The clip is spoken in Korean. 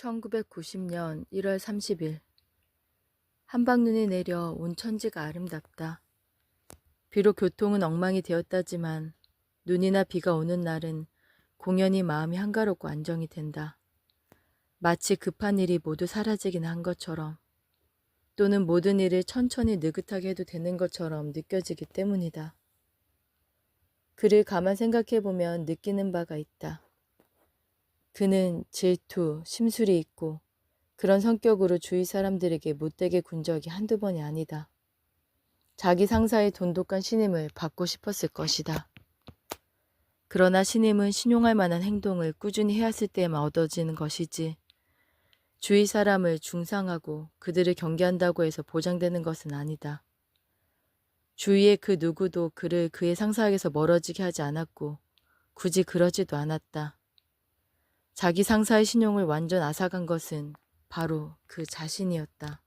1990년 1월 30일 한방눈이 내려 온 천지가 아름답다. 비록 교통은 엉망이 되었다지만 눈이나 비가 오는 날은 공연히 마음이 한가롭고 안정이 된다. 마치 급한 일이 모두 사라지긴 한 것처럼 또는 모든 일을 천천히 느긋하게 해도 되는 것처럼 느껴지기 때문이다. 그를 가만 생각해 보면 느끼는 바가 있다. 그는 질투, 심술이 있고 그런 성격으로 주위 사람들에게 못되게 군 적이 한두 번이 아니다. 자기 상사의 돈독한 신임을 받고 싶었을 것이다. 그러나 신임은 신용할 만한 행동을 꾸준히 해왔을 때에만 얻어지는 것이지 주위 사람을 중상하고 그들을 경계한다고 해서 보장되는 것은 아니다. 주위의 그 누구도 그를 그의 상사에게서 멀어지게 하지 않았고 굳이 그러지도 않았다. 자기 상사의 신용을 완전 앗아간 것은 바로 그 자신이었다.